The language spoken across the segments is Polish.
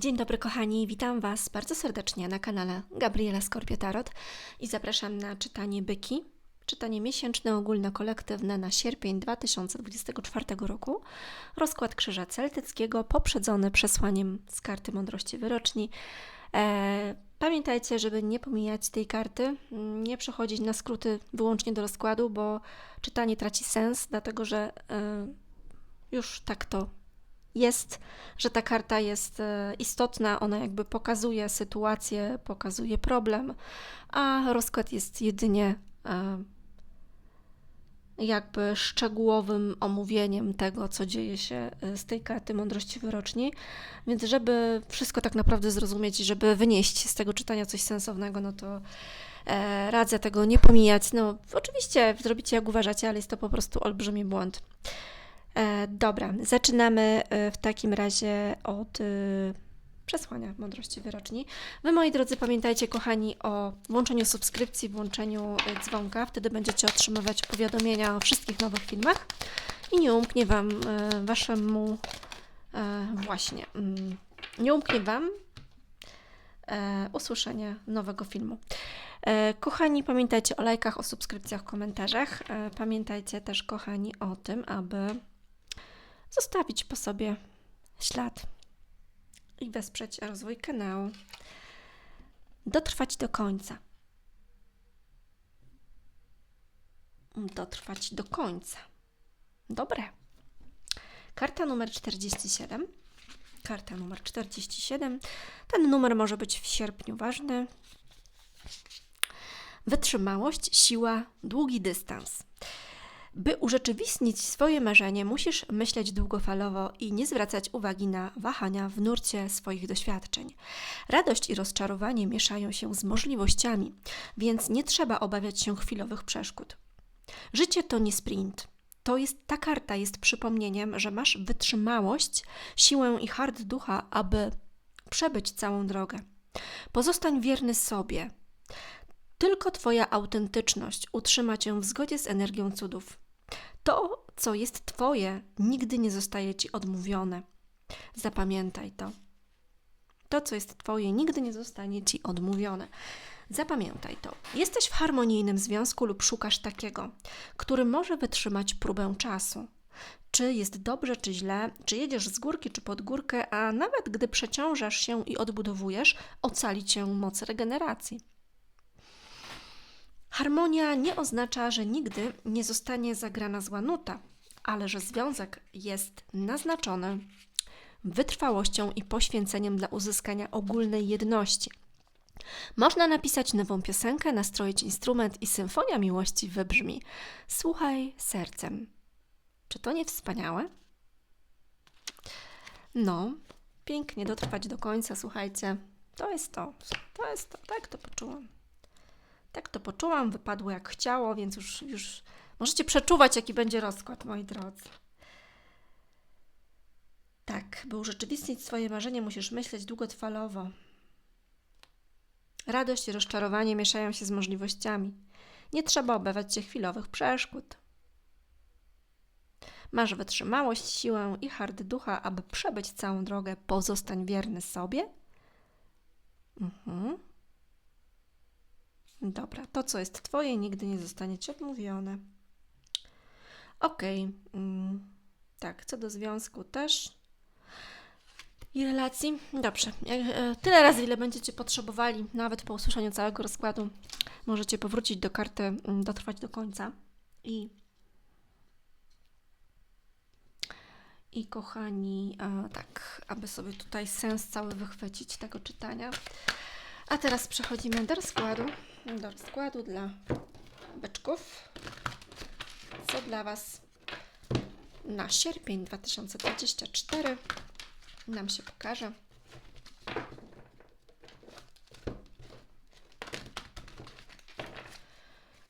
Dzień dobry kochani, witam Was bardzo serdecznie na kanale Gabriela Skorpio Tarot i zapraszam na czytanie Byki, czytanie miesięczne ogólnokolektywne na sierpień 2024 roku, rozkład Krzyża Celtyckiego poprzedzony przesłaniem z karty Mądrości Wyroczni. E, pamiętajcie, żeby nie pomijać tej karty, nie przechodzić na skróty wyłącznie do rozkładu, bo czytanie traci sens, dlatego że e, już tak to jest, że ta karta jest e, istotna, ona jakby pokazuje sytuację, pokazuje problem, a rozkład jest jedynie e, jakby szczegółowym omówieniem tego, co dzieje się e, z tej karty mądrości wyroczni. Więc, żeby wszystko tak naprawdę zrozumieć żeby wynieść z tego czytania coś sensownego, no to radzę tego nie pomijać. No, oczywiście zrobicie jak uważacie, ale jest to po prostu olbrzymi błąd. E, dobra, zaczynamy e, w takim razie od e, przesłania mądrości wyroczni. Wy, moi drodzy, pamiętajcie, kochani, o włączeniu subskrypcji, włączeniu dzwonka. Wtedy będziecie otrzymywać powiadomienia o wszystkich nowych filmach i nie umknie Wam, Waszemu, właśnie, mm, nie umknie Wam usłyszenie nowego filmu. Kochani, pamiętajcie o lajkach, o subskrypcjach, komentarzach. Pamiętajcie też, kochani, o tym, aby zostawić po sobie ślad i wesprzeć rozwój kanału. Dotrwać do końca. Dotrwać do końca. Dobre. Karta numer 47. Karta numer 47. Ten numer może być w sierpniu ważny. Wytrzymałość, siła, długi dystans. By urzeczywistnić swoje marzenie, musisz myśleć długofalowo i nie zwracać uwagi na wahania w nurcie swoich doświadczeń. Radość i rozczarowanie mieszają się z możliwościami, więc nie trzeba obawiać się chwilowych przeszkód. Życie to nie sprint. To jest ta karta jest przypomnieniem, że masz wytrzymałość, siłę i hard ducha, aby przebyć całą drogę. Pozostań wierny sobie, tylko Twoja autentyczność utrzyma Cię w zgodzie z energią cudów. To, co jest Twoje, nigdy nie zostaje Ci odmówione. Zapamiętaj to. To, co jest Twoje, nigdy nie zostanie Ci odmówione. Zapamiętaj to. Jesteś w harmonijnym związku lub szukasz takiego, który może wytrzymać próbę czasu. Czy jest dobrze, czy źle, czy jedziesz z górki, czy pod górkę, a nawet gdy przeciążasz się i odbudowujesz, ocali cię moc regeneracji. Harmonia nie oznacza, że nigdy nie zostanie zagrana zła nuta, ale że związek jest naznaczony wytrwałością i poświęceniem dla uzyskania ogólnej jedności. Można napisać nową piosenkę, nastroić instrument i symfonia miłości wybrzmi. Słuchaj sercem. Czy to nie wspaniałe? No, pięknie dotrwać do końca, słuchajcie. To jest to. To jest to. Tak to poczułam. Tak to poczułam, wypadło jak chciało, więc już, już możecie przeczuwać, jaki będzie rozkład, moi drodzy. Tak, by urzeczywistnić swoje marzenie, musisz myśleć długotrwalowo. Radość i rozczarowanie mieszają się z możliwościami. Nie trzeba obawiać się chwilowych przeszkód. Masz wytrzymałość, siłę i hard ducha, aby przebyć całą drogę. Pozostań wierny sobie. Mhm. Dobra, to co jest Twoje nigdy nie zostanie Ci odmówione. Ok, mm, tak, co do związku też i relacji. Dobrze, e, tyle razy, ile będziecie potrzebowali, nawet po usłyszeniu całego rozkładu, możecie powrócić do karty, mm, dotrwać do końca i i kochani, a, tak, aby sobie tutaj sens cały wychwycić tego czytania. A teraz przechodzimy do rozkładu do rozkładu dla beczków. Co dla Was na sierpień 2024 nam się pokaże.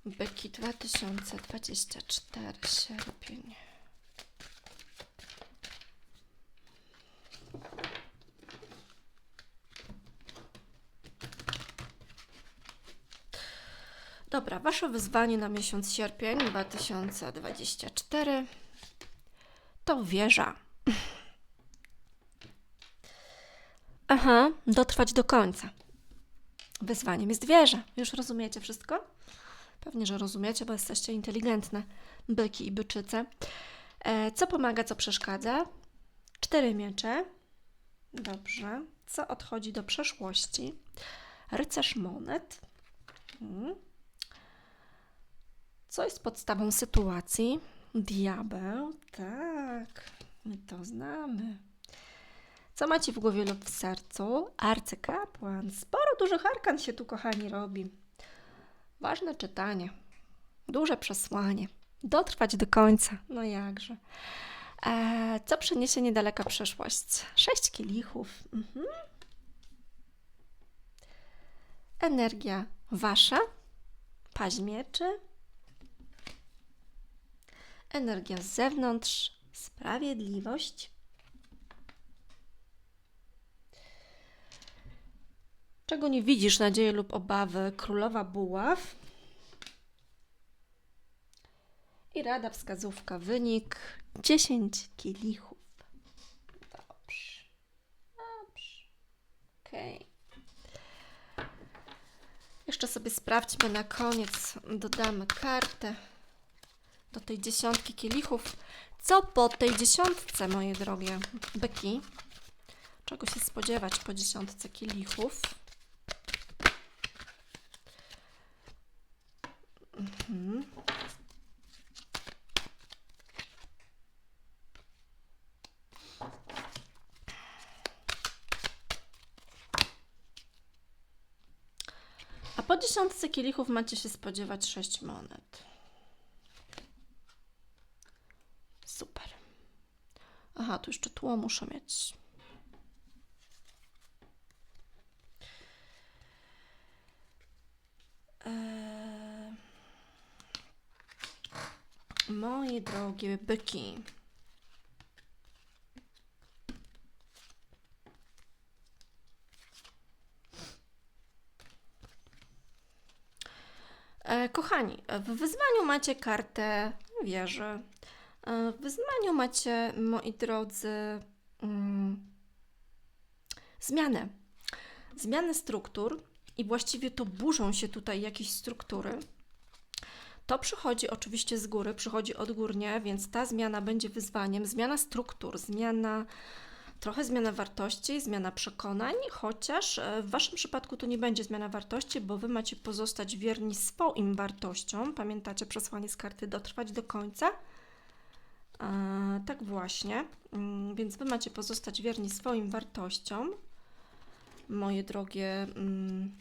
Byki 2024 sierpień. Dobra, Wasze wyzwanie na miesiąc sierpień 2024 to wieża. Aha, dotrwać do końca. Wyzwaniem jest wieża. Już rozumiecie wszystko? Pewnie, że rozumiecie, bo jesteście inteligentne. Byki i byczyce. E, co pomaga, co przeszkadza? Cztery miecze. Dobrze. Co odchodzi do przeszłości? Rycerz monet. Hmm. Co jest podstawą sytuacji? Diabeł. Tak, my to znamy. Co macie w głowie lub w sercu? Arcykapłan. Sporo dużych arkan się tu, kochani, robi. Ważne czytanie. Duże przesłanie. Dotrwać do końca. No jakże. Eee, co przyniesie niedaleka przyszłość? Sześć kielichów. Mhm. Energia wasza. Paź mieczy. Energia z zewnątrz. Sprawiedliwość. Czego nie widzisz, nadzieje lub obawy? Królowa buław. I rada, wskazówka, wynik 10 kielichów. Dobrze. Dobrze. Jeszcze sobie sprawdźmy na koniec. Dodamy kartę do tej dziesiątki kielichów. Co po tej dziesiątce, moje drogie byki? Czego się spodziewać po dziesiątce kielichów? Mhm. A po dziesiątce kielichów macie się spodziewać sześć monet. Super. Aha, jeszcze tło muszę mieć. Eee, Moje drogie byki. E, Kochani, w wyzwaniu macie kartę wieży. E, W wyzwaniu macie, moi drodzy, mm, zmianę. Zmianę struktur i właściwie to burzą się tutaj jakieś struktury. To przychodzi oczywiście z góry, przychodzi odgórnie, więc ta zmiana będzie wyzwaniem. Zmiana struktur, zmiana, trochę zmiana wartości, zmiana przekonań, chociaż e, w Waszym przypadku to nie będzie zmiana wartości, bo Wy macie pozostać wierni swoim wartościom. Pamiętacie przesłanie z karty dotrwać do końca? Tak właśnie, Mm, więc Wy macie pozostać wierni swoim wartościom, moje drogie mm,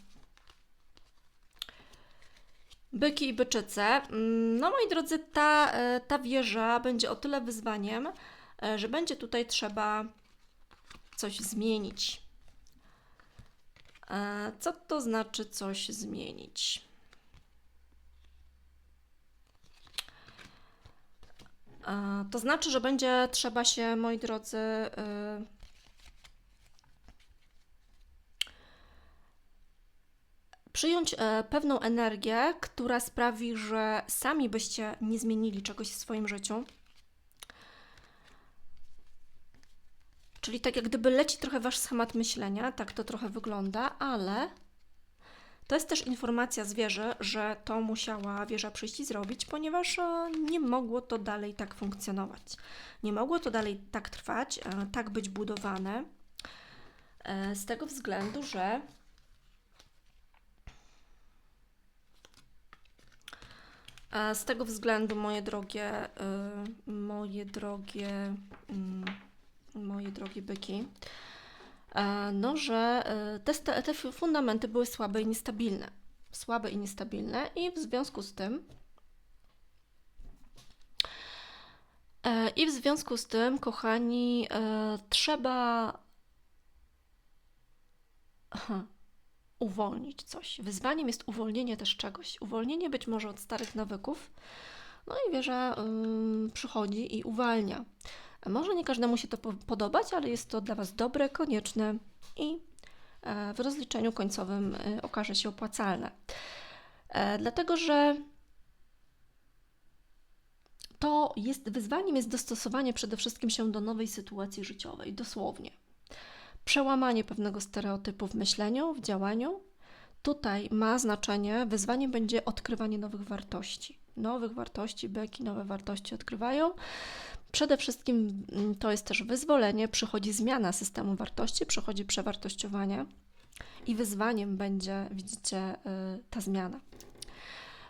byki i byczyce. Mm, No, moi drodzy, ta, e, ta wieża będzie o tyle wyzwaniem, e, że będzie tutaj trzeba coś zmienić. E, Co to znaczy coś zmienić? To znaczy, że będzie trzeba się, moi drodzy, y, przyjąć e, pewną energię, która sprawi, że sami byście nie zmienili czegoś w swoim życiu. Czyli tak jak gdyby leci trochę wasz schemat myślenia, tak to trochę wygląda, ale to jest też informacja z wieży, że to musiała wieża przyjść i zrobić, ponieważ e, nie mogło to dalej tak funkcjonować. Nie mogło to dalej tak trwać, e, tak być budowane, e, z tego względu, że z tego względu, moje drogie, moje drogie, mm, moje drogie byki, no, że e, te, te fu- fundamenty były słabe i niestabilne. Słabe i niestabilne, i w związku z tym, e, i w związku z tym, kochani, e, trzeba uwolnić coś. Wyzwaniem jest uwolnienie też czegoś. Uwolnienie być może od starych nawyków. No i wieża przychodzi i uwalnia. Może nie każdemu się to po- podobać, ale jest to dla Was dobre, konieczne i e, w rozliczeniu końcowym e, okaże się opłacalne. E, Dlatego, że to jest wyzwaniem jest dostosowanie przede wszystkim się do nowej sytuacji życiowej, dosłownie. przełamanie pewnego stereotypu w myśleniu, w działaniu. Tutaj ma znaczenie, wyzwaniem będzie odkrywanie nowych wartości. Nowych wartości, beki nowe wartości odkrywają. Przede wszystkim mm, to jest też wyzwolenie, przychodzi zmiana systemu wartości, przychodzi przewartościowanie i wyzwaniem będzie, widzicie, y, ta zmiana.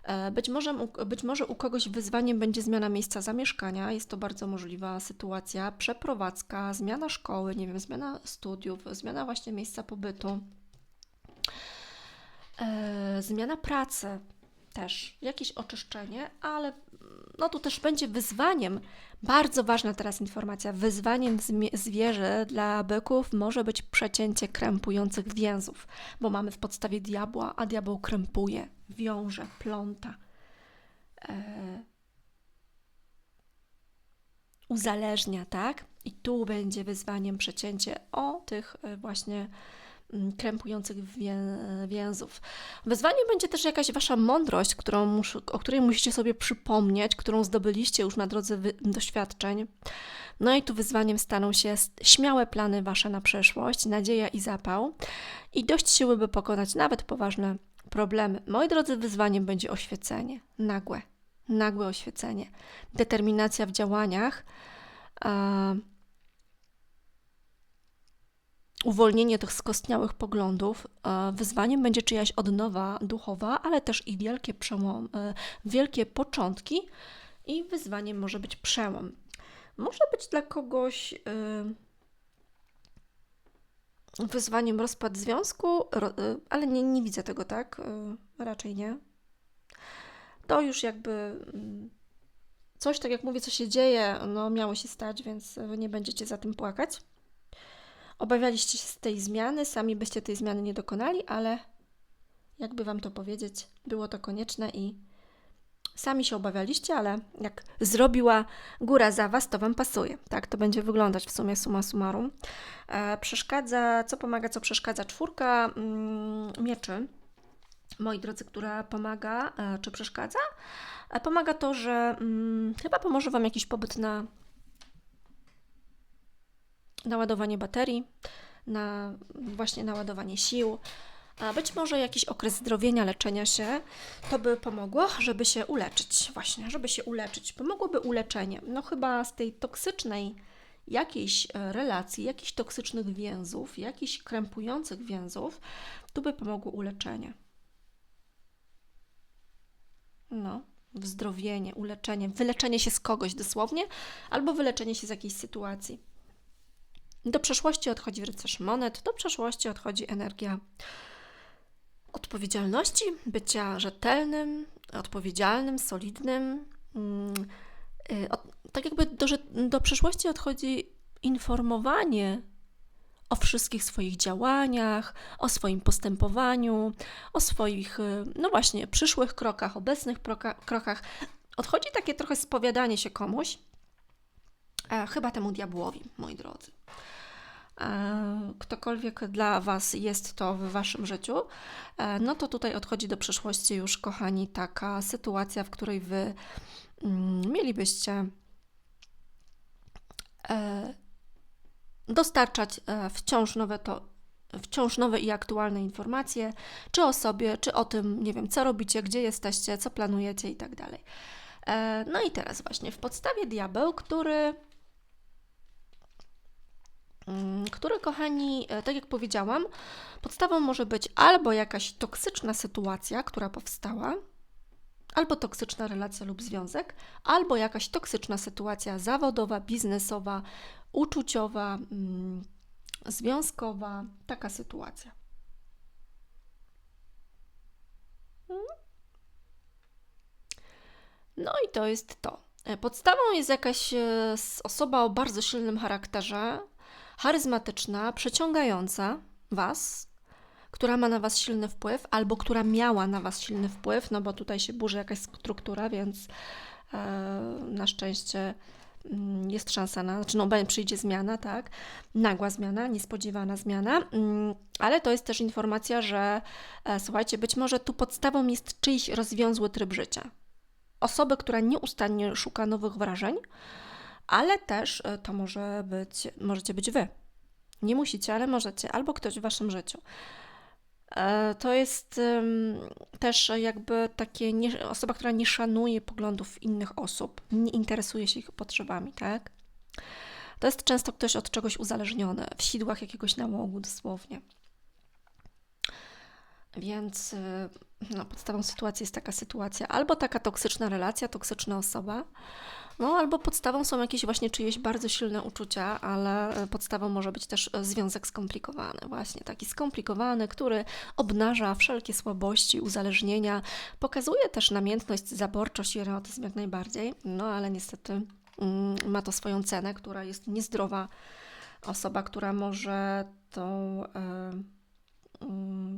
E, być może, być może u kogoś wyzwaniem będzie zmiana miejsca zamieszkania, jest to bardzo możliwa sytuacja, przeprowadzka, zmiana szkoły, nie wiem, zmiana studiów, zmiana właśnie miejsca pobytu, e, zmiana pracy też, jakieś oczyszczenie, ale no tu też będzie wyzwaniem, bardzo ważna teraz informacja, wyzwaniem zwierzę dla byków może być przecięcie krępujących więzów, bo mamy w podstawie diabła, a diabeł krępuje, wiąże, pląta. E, uzależnia, tak? I tu będzie wyzwaniem przecięcie o tych e, właśnie krępujących więzów. Wyzwaniem będzie też jakaś wasza mądrość, którą o której musicie sobie przypomnieć, którą zdobyliście już na drodze doświadczeń. No i tu wyzwaniem staną się śmiałe plany wasze na przyszłość, nadzieja i zapał i dość siły, by pokonać nawet poważne problemy. Moi drodzy, wyzwaniem będzie oświecenie, nagłe, nagłe oświecenie, determinacja w działaniach uwolnienie tych skostniałych poglądów. E, wyzwaniem będzie czyjaś odnowa duchowa, ale też i wielkie przełom, e, wielkie początki i wyzwaniem może być przełom. Może być dla kogoś e, wyzwaniem rozpad związku, ale nie, nie widzę tego tak, raczej nie. To już jakby mm, coś, tak jak mówię, co się dzieje, no miało się stać, więc nie będziecie za tym płakać. Obawialiście się z tej zmiany, sami byście tej zmiany nie dokonali, ale jakby Wam to powiedzieć, było to konieczne i sami się obawialiście, ale jak zrobiła góra za Was, to Wam pasuje. Tak to będzie wyglądać w sumie summa summarum. E, przeszkadza, co pomaga, co przeszkadza? Czwórka mm, mieczy, moi drodzy, która pomaga, e, czy przeszkadza? E, pomaga to, że mm, chyba pomoże Wam jakiś pobyt na naładowanie baterii, na właśnie naładowanie sił, a być może jakiś okres zdrowienia, leczenia się, to by pomogło, żeby się uleczyć, właśnie, żeby się uleczyć. Pomogłoby uleczenie. No chyba z tej toksycznej jakiejś e, relacji, jakichś toksycznych więzów, jakichś krępujących więzów, tu by pomogło uleczenie. No, wzdrowienie, uleczenie, wyleczenie się z kogoś dosłownie, albo wyleczenie się z jakiejś sytuacji. Do przeszłości odchodzi rycerz monet, do przeszłości odchodzi energia odpowiedzialności, bycia rzetelnym, odpowiedzialnym, solidnym. Mm, y, tak jakby do, do przeszłości odchodzi informowanie o wszystkich swoich działaniach, o swoim postępowaniu, o swoich, y, no właśnie, przyszłych krokach, obecnych krokach. Odchodzi takie trochę spowiadanie się komuś, e, chyba temu diabłowi, moi drodzy. E, ktokolwiek dla Was jest to w Waszym życiu, e, no to tutaj odchodzi do przeszłości już, kochani, taka sytuacja, w której Wy mm, mielibyście e, dostarczać wciąż nowe to wciąż nowe i aktualne informacje, czy o sobie, czy o tym, nie wiem, co robicie, gdzie jesteście, co planujecie i tak dalej. No i teraz właśnie w podstawie diabeł, który Mm, który, kochani, e, tak jak powiedziałam, podstawą może być albo jakaś toksyczna sytuacja, która powstała, albo toksyczna relacja lub związek, albo jakaś toksyczna sytuacja zawodowa, biznesowa, uczuciowa, mm, związkowa, taka sytuacja. Hmm? No i to jest to. E, podstawą jest jakaś e, osoba o bardzo silnym charakterze, charyzmatyczna, przeciągająca Was, która ma na Was silny wpływ, albo która miała na Was silny wpływ, no bo tutaj się burzy jakaś struktura, więc e, na szczęście mm, jest szansa na, znaczy no przyjdzie zmiana, tak, nagła zmiana, niespodziewana zmiana, mm, ale to jest też informacja, że e, słuchajcie, być może tu podstawą jest czyjś rozwiązły tryb życia. Osoby, która nieustannie szuka nowych wrażeń, ale też e, to może być, możecie być Wy. Nie musicie, ale możecie, albo ktoś w waszym życiu. E, to jest też jakby takie nie, osoba, która nie szanuje poglądów innych osób, nie interesuje się ich potrzebami, tak? To jest często ktoś od czegoś uzależniony, w sidłach jakiegoś nałogu dosłownie. Więc y, no, podstawą sytuacji jest taka sytuacja, albo taka toksyczna relacja, toksyczna osoba, no albo podstawą są jakieś właśnie czyjeś bardzo silne uczucia, ale y, podstawą może być też y, związek skomplikowany, właśnie taki skomplikowany, który obnaża wszelkie słabości, uzależnienia, pokazuje też namiętność, zaborczość i erotyzm jak najbardziej, no ale niestety mm, ma to swoją cenę, która jest niezdrowa. Osoba, która może tą Mm,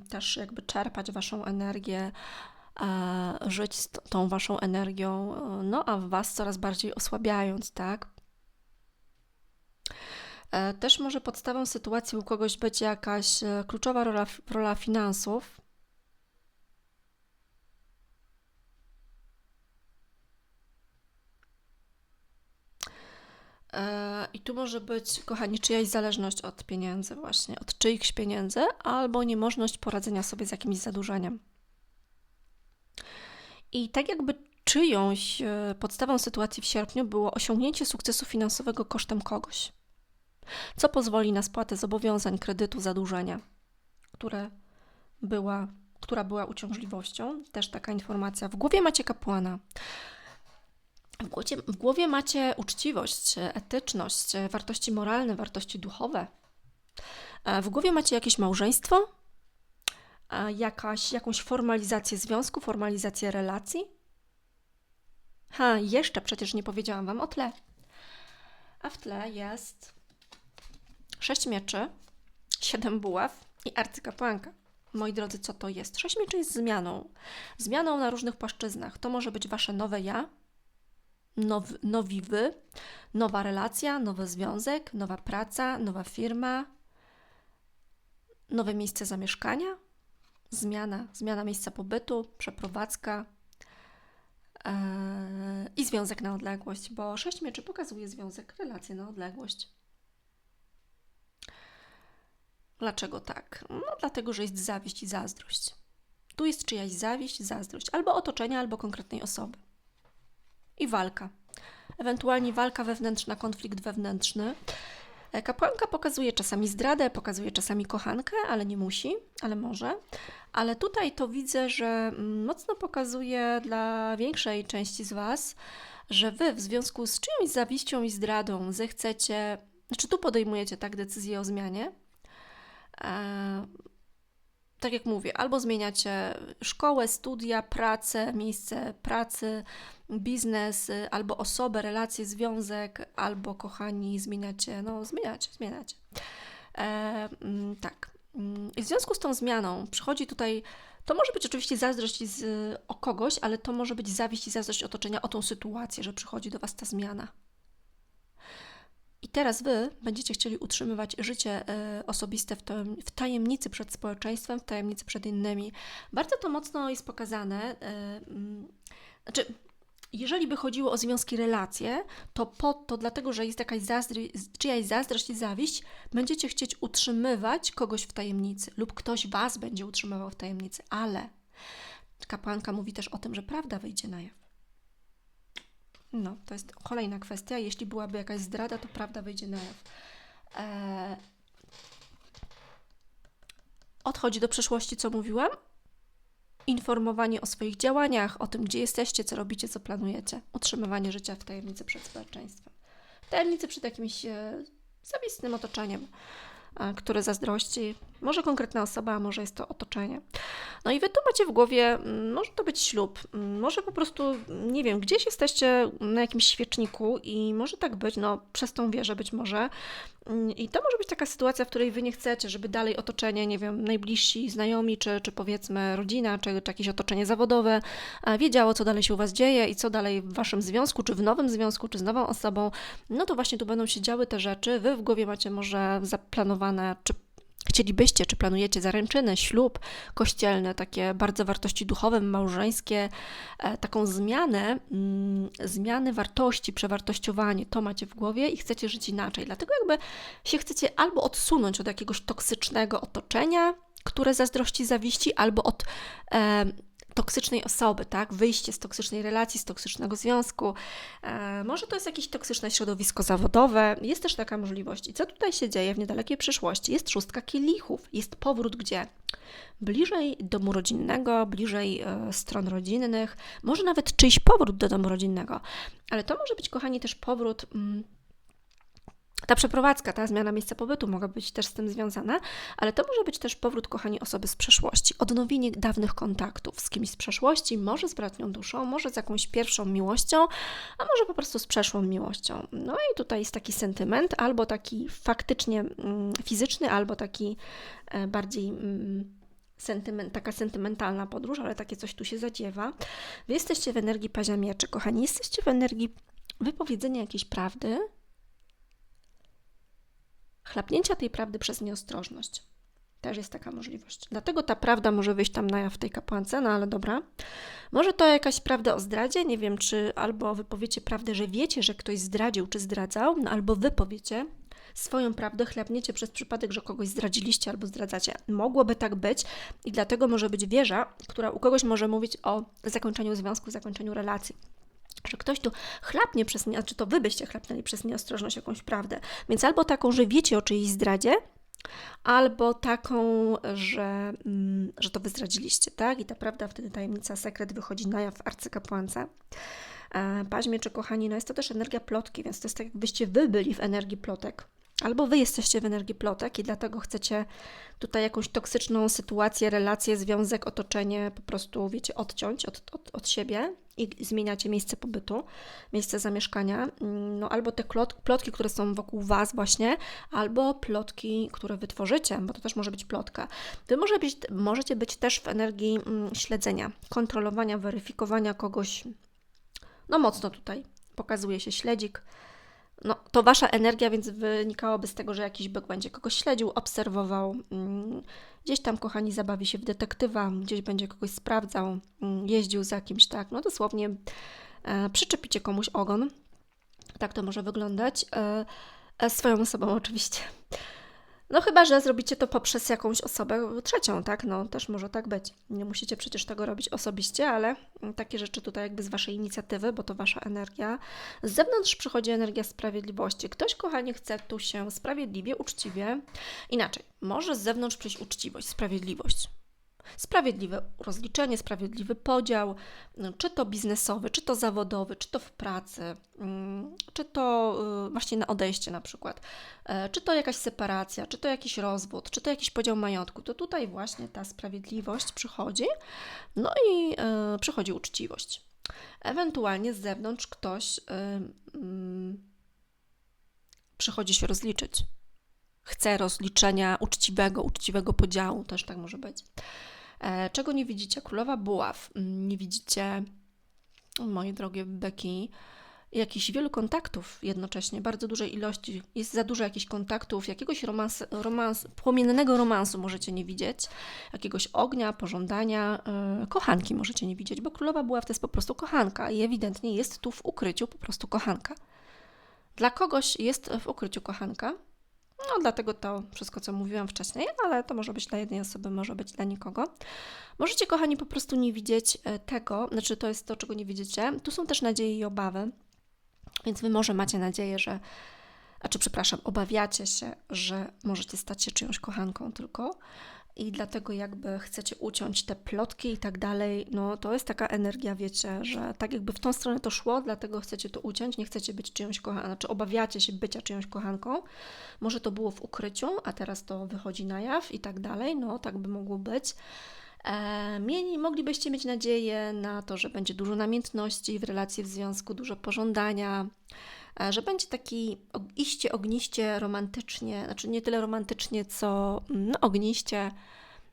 też jakby czerpać Waszą energię, e, żyć z tą Waszą energią, e, no a Was coraz bardziej osłabiając, tak? E, też może podstawą sytuacji u kogoś być jakaś kluczowa rola, rola finansów, I tu może być, kochani, czyjaś zależność od pieniędzy, właśnie od czyichś pieniędzy, albo niemożność poradzenia sobie z jakimś zadłużeniem. I tak jakby czyjąś e, podstawą sytuacji w sierpniu było osiągnięcie sukcesu finansowego kosztem kogoś, co pozwoli na spłatę zobowiązań, kredytu, zadłużenia, które była, która była uciążliwością. Też taka informacja. W głowie macie kapłana. W głowie, macie uczciwość, etyczność, wartości moralne, wartości duchowe. W głowie macie jakieś małżeństwo, jakaś, jakąś formalizację związku, formalizację relacji. Ha, jeszcze przecież nie powiedziałam Wam o tle. A w tle jest sześć mieczy, siedem buław i arcykapłanka. Moi drodzy, co to jest? Sześć mieczy jest zmianą. Zmianą na różnych płaszczyznach. To może być Wasze nowe ja, now, nowi wy, nowa relacja, nowy związek, nowa praca, nowa firma, nowe miejsce zamieszkania, zmiana, zmiana miejsca pobytu, przeprowadzka yy, i związek na odległość, bo sześć mieczy pokazuje związek, relację na odległość. Dlaczego tak? No, dlatego, że jest zawiść i zazdrość. Tu jest czyjaś zawiść, zazdrość, albo otoczenia, albo konkretnej osoby i walka. Ewentualnie walka wewnętrzna, konflikt wewnętrzny. E, kapłanka pokazuje czasami zdradę, pokazuje czasami kochankę, ale nie musi, ale może. Ale tutaj to widzę, że mm, mocno pokazuje dla większej części z Was, że Wy w związku z czyjąś zawiścią i zdradą zechcecie, znaczy tu podejmujecie tak decyzję o zmianie, e, tak jak mówię, albo zmieniacie szkołę, studia, pracę, miejsce pracy, biznes, albo osobę, relację, związek, albo kochani, zmieniacie, no zmieniacie, zmieniacie. E, mm, tak. Mm, I w związku z tą zmianą przychodzi tutaj, to może być oczywiście zazdrość z, o kogoś, ale to może być zawiść i zazdrość otoczenia o tą sytuację, że przychodzi do Was ta zmiana. Teraz Wy będziecie chcieli utrzymywać życie e, osobiste w tajemnicy przed społeczeństwem, w tajemnicy przed innymi. Bardzo to mocno jest pokazane. E, mm, znaczy, jeżeli by chodziło o związki, relacje, to po to, dlatego, że jest jakaś zazdry, czyjaś zazdrość i zawiść, będziecie chcieć utrzymywać kogoś w tajemnicy lub ktoś Was będzie utrzymywał w tajemnicy, ale kapłanka mówi też o tym, że prawda wyjdzie na jaw. No, to jest kolejna kwestia. Jeśli byłaby jakaś zdrada, to prawda wyjdzie na jaw. Eee... Odchodzi do przeszłości, co mówiłam. Informowanie o swoich działaniach, o tym, gdzie jesteście, co robicie, co planujecie. Utrzymywanie życia w tajemnicy przed społeczeństwem. Tajemnicy przed jakimś e, zawistnym otoczeniem. Które zazdrości. Może konkretna osoba, a może jest to otoczenie. No i wy tu macie w głowie, mm, może to być ślub, mm, może po prostu, nie wiem, gdzieś jesteście na jakimś świeczniku i może tak być, no przez tą wieżę być może. Mm, I to może być taka sytuacja, w której wy nie chcecie, żeby dalej otoczenie, nie wiem, najbliżsi znajomi, czy, czy powiedzmy rodzina, czy, czy jakieś otoczenie zawodowe wiedziało, co dalej się u was dzieje i co dalej w waszym związku, czy w nowym związku, czy z nową osobą. No to właśnie tu będą się działy te rzeczy. Wy w głowie macie może zaplanowane, czy chcielibyście, czy planujecie zaręczyny, ślub kościelny, takie bardzo wartości duchowe, małżeńskie, e, taką zmianę, mm, zmiany wartości, przewartościowanie, to macie w głowie i chcecie żyć inaczej. Dlatego jakby się chcecie albo odsunąć od jakiegoś toksycznego otoczenia, które zazdrości, zawiści, albo od e, toksycznej osoby, tak? Wyjście z toksycznej relacji, z toksycznego związku. E, może to jest jakieś toksyczne środowisko zawodowe. Jest też taka możliwość. I co tutaj się dzieje w niedalekiej przyszłości? Jest szóstka kielichów. Jest powrót gdzie? Bliżej domu rodzinnego, bliżej e, stron rodzinnych, może nawet czyjś powrót do domu rodzinnego. Ale to może być, kochani, też powrót. Mm, ta przeprowadzka, ta zmiana miejsca pobytu mogła być też z tym związana, ale to może być też powrót, kochani, osoby z przeszłości, odnowienie dawnych kontaktów z kimś z przeszłości, może z bratnią duszą, może z jakąś pierwszą miłością, a może po prostu z przeszłą miłością. No i tutaj jest taki sentyment, albo taki faktycznie mm, fizyczny, albo taki e, bardziej. Mm, sentyment, taka sentymentalna podróż, ale takie coś tu się zadziewa. Wy jesteście w energii pazia mieczy, kochani, jesteście w energii wypowiedzenia jakiejś prawdy, chlapnięcia tej prawdy przez nieostrożność. Też jest taka możliwość. Dlatego ta prawda może wyjść tam na jaw w tej kapłance, no ale dobra. Może to jakaś prawda o zdradzie, nie wiem, czy albo wypowiecie prawdę, że wiecie, że ktoś zdradził czy zdradzał, no albo wypowiecie swoją prawdę, chlapniecie przez przypadek, że kogoś zdradziliście albo zdradzacie. Mogłoby tak być i dlatego może być wieża, która u kogoś może mówić o zakończeniu związku, zakończeniu relacji że ktoś tu chlapnie przez nie, czy to wy byście chlapnęli przez nieostrożność jakąś prawdę. Więc albo taką, że wiecie o czyjejś zdradzie, albo taką, że, mm, że to wy zdradziliście, tak? I ta prawda, wtedy tajemnica, sekret wychodzi na jaw arcykapłance. Paźmie czy kochani, no jest to też energia plotki, więc to jest tak, jakbyście wy byli w energii plotek. Albo wy jesteście w energii plotek i dlatego chcecie tutaj jakąś toksyczną sytuację, relację, związek, otoczenie po prostu, wiecie, odciąć od, od, od siebie i zmieniacie miejsce pobytu, miejsce zamieszkania. No albo te plotki, które są wokół Was właśnie, albo plotki, które Wy tworzycie, bo to też może być plotka. Wy może być, możecie być też w energii mm, śledzenia, kontrolowania, weryfikowania kogoś. No mocno tutaj pokazuje się śledzik, no, to wasza energia, więc wynikałoby z tego, że jakiś byk będzie kogoś śledził, obserwował, mm, gdzieś tam, kochani, zabawi się w detektywa, gdzieś będzie kogoś sprawdzał, mm, jeździł za kimś, tak, no dosłownie e, przyczepicie komuś ogon. Tak to może wyglądać. E, e, swoją osobą oczywiście. No chyba, że zrobicie to poprzez jakąś osobę trzecią, tak? No też może tak być. Nie musicie przecież tego robić osobiście, ale takie rzeczy tutaj jakby z Waszej inicjatywy, bo to Wasza energia. Z zewnątrz przychodzi energia sprawiedliwości. Ktoś, kochanie, chce tu się sprawiedliwie, uczciwie, inaczej. Może z zewnątrz przyjść uczciwość, sprawiedliwość. Sprawiedliwe rozliczenie, sprawiedliwy podział, no, czy to biznesowy, czy to zawodowy, czy to w pracy, mm, czy to y, właśnie na odejście na przykład, e, czy to jakaś separacja, czy to jakiś rozwód, czy to jakiś podział majątku, to tutaj właśnie ta sprawiedliwość przychodzi, no i e, przychodzi uczciwość. Ewentualnie z zewnątrz ktoś y, mm, przychodzi się rozliczyć chce rozliczenia uczciwego, uczciwego podziału, też tak może być. E, czego nie widzicie? Królowa Buław. Mm, nie widzicie, moje drogie Beki, jakichś wielu kontaktów jednocześnie, bardzo dużej ilości, jest za dużo jakichś kontaktów, jakiegoś romans, romans, płomiennego romansu możecie nie widzieć, jakiegoś ognia, pożądania, yy, kochanki możecie nie widzieć, bo królowa była to jest po prostu kochanka i ewidentnie jest tu w ukryciu po prostu kochanka. Dla kogoś jest w ukryciu kochanka, no, dlatego to wszystko, co mówiłam wcześniej, ale to może być dla jednej osoby, może być dla nikogo. Możecie, kochani, po prostu nie widzieć e, tego, znaczy to jest to, czego nie widzicie. Tu są też nadzieje i obawy, więc Wy może macie nadzieję, że, a czy przepraszam, obawiacie się, że możecie stać się czyjąś kochanką tylko, i dlatego jakby chcecie uciąć te plotki i tak dalej, no to jest taka energia, wiecie, że tak jakby w tą stronę to szło, dlatego chcecie to uciąć, nie chcecie być czyjąś kochanką, znaczy obawiacie się bycia czyjąś kochanką. Może to było w ukryciu, a teraz to wychodzi na jaw i tak dalej, no tak by mogło być. E, mieli, moglibyście mieć nadzieję na to, że będzie dużo namiętności w relacji, w związku, dużo pożądania, że będzie taki iście, ogniście, romantycznie, znaczy nie tyle romantycznie, co mm, no, ogniście,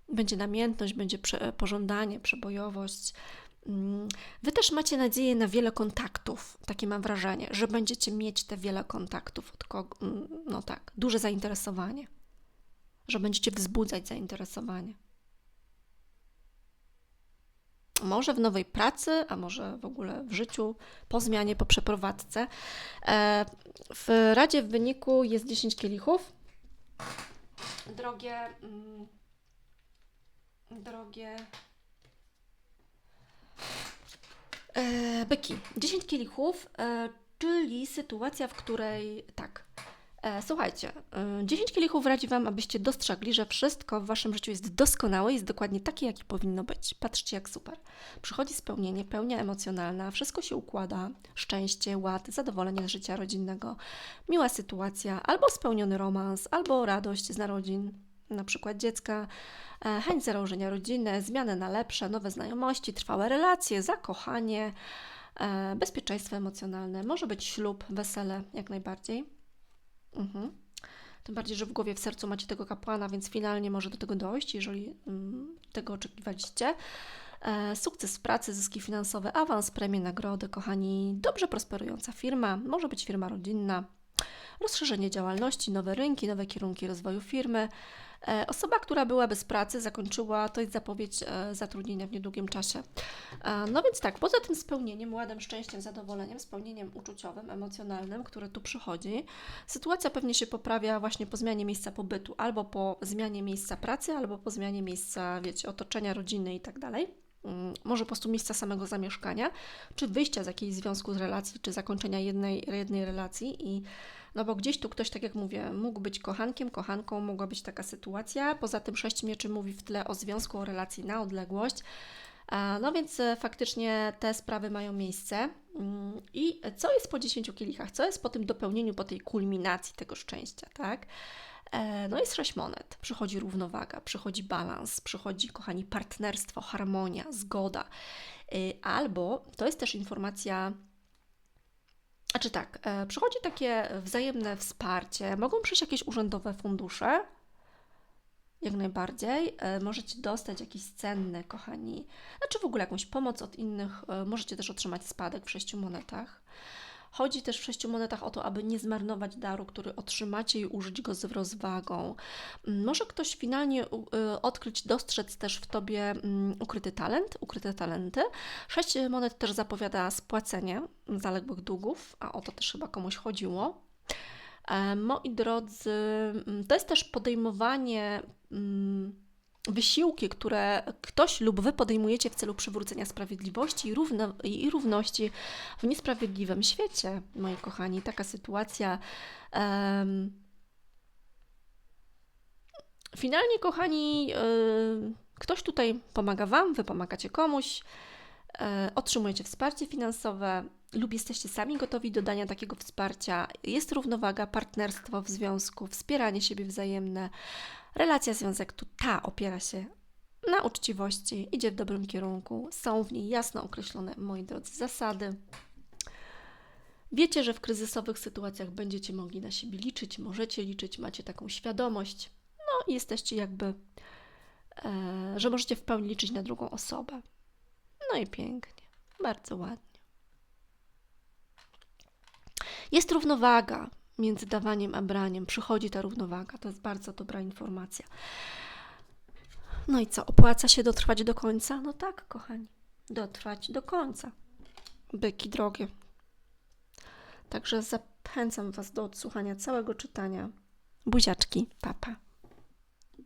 będzie namiętność, będzie pożądanie, przebojowość. Mm, wy też macie nadzieję na wiele kontaktów, takie mam wrażenie, że będziecie mieć te wiele kontaktów, od kogo, mm, no tak, duże zainteresowanie. że będziecie wzbudzać zainteresowanie. Może w nowej pracy, a może w ogóle w życiu, po zmianie, po przeprowadzce. E, w Radzie w wyniku jest 10 kielichów. Drogie, mm, drogie e, byki. 10 kielichów, e, czyli sytuacja, w której tak. E, słuchajcie, e, 10 kielichów radzi Wam, abyście dostrzegli, że wszystko w Waszym życiu jest doskonałe, jest dokładnie takie, jakie powinno być. Patrzcie, jak super. Przychodzi spełnienie, pełnia emocjonalna, wszystko się układa, szczęście, ład, zadowolenie z życia rodzinnego, miła sytuacja, albo spełniony romans, albo radość z narodzin, na przykład dziecka, e, chęć założenia rodziny, zmiany na lepsze, nowe znajomości, trwałe relacje, zakochanie, e, bezpieczeństwo emocjonalne, może być ślub, wesele, jak najbardziej. Mhm. Tym bardziej, że w głowie, w sercu macie tego kapłana, więc finalnie może do tego dojść, jeżeli mm, tego oczekiwaliście. E, sukces w pracy, zyski finansowe, awans, premie, nagrody, kochani, dobrze prosperująca firma, może być firma rodzinna, rozszerzenie działalności, nowe rynki, nowe kierunki rozwoju firmy. E, Osoba, która była bez pracy, zakończyła, to jest zapowiedź e, zatrudnienia w niedługim czasie. E, No więc tak, poza tym spełnieniem, ładem, szczęściem, zadowoleniem, spełnieniem uczuciowym, emocjonalnym, które tu przychodzi, sytuacja pewnie się poprawia właśnie po zmianie miejsca pobytu, albo po zmianie miejsca pracy, albo po zmianie miejsca, wiecie, otoczenia rodziny i tak dalej. Mm, Może po prostu miejsca samego zamieszkania, czy wyjścia z jakiegoś związku z relacji, czy zakończenia jednej, jednej relacji i no bo gdzieś tu ktoś, tak jak mówię, mógł być kochankiem, kochanką, mogła być taka sytuacja. Poza tym sześć mieczy mówi w tle o związku, o relacji na odległość. A, No więc e, faktycznie te sprawy mają miejsce. Mm, I co jest po 10 kielichach? Co jest po tym dopełnieniu, po tej kulminacji tego szczęścia, tak? E, No jest sześć monet. Przychodzi równowaga, przychodzi balans, przychodzi, kochani, partnerstwo, harmonia, zgoda. Albo to jest też informacja znaczy tak, e, przychodzi takie wzajemne wsparcie, mogą przyjść jakieś urzędowe fundusze, jak najbardziej. E, Możecie dostać jakieś cenne, kochani, znaczy w ogóle jakąś pomoc od innych, e, możecie też otrzymać spadek w sześciu monetach. Chodzi też w sześciu monetach o to, aby nie zmarnować daru, który otrzymacie i użyć go z rozwagą. Mm, Może ktoś finalnie y, odkryć, dostrzec też w Tobie mm, ukryty talent, ukryte talenty. Sześć monet też zapowiada spłacenie zaległych długów, a o to też chyba komuś chodziło. E, Moi drodzy, mm, to jest też podejmowanie mm, wysiłki, które ktoś lub wy podejmujecie w celu przywrócenia sprawiedliwości i, równo, i równości w niesprawiedliwym świecie, moi kochani. Taka sytuacja. em, finalnie, kochani, y, ktoś tutaj pomaga Wam, Wy pomagacie komuś, e, otrzymujecie wsparcie finansowe lub jesteście sami gotowi do dania takiego wsparcia. Jest równowaga, partnerstwo w związku, wspieranie siebie wzajemne. Relacja, związek, tu ta opiera się na uczciwości, idzie w dobrym kierunku, są w niej jasno określone, moi drodzy, zasady. Wiecie, że w kryzysowych sytuacjach będziecie mogli na siebie liczyć, możecie liczyć, macie taką świadomość, no i jesteście jakby, e, że możecie w pełni liczyć na drugą osobę. No i pięknie, bardzo ładnie. Jest równowaga między dawaniem a braniem. Przychodzi ta równowaga. To jest bardzo dobra informacja. No i co? Opłaca się dotrwać do końca? No tak, kochani. Dotrwać do końca. Byki drogie. Także zachęcam Was do odsłuchania całego czytania. Buziaczki, papa.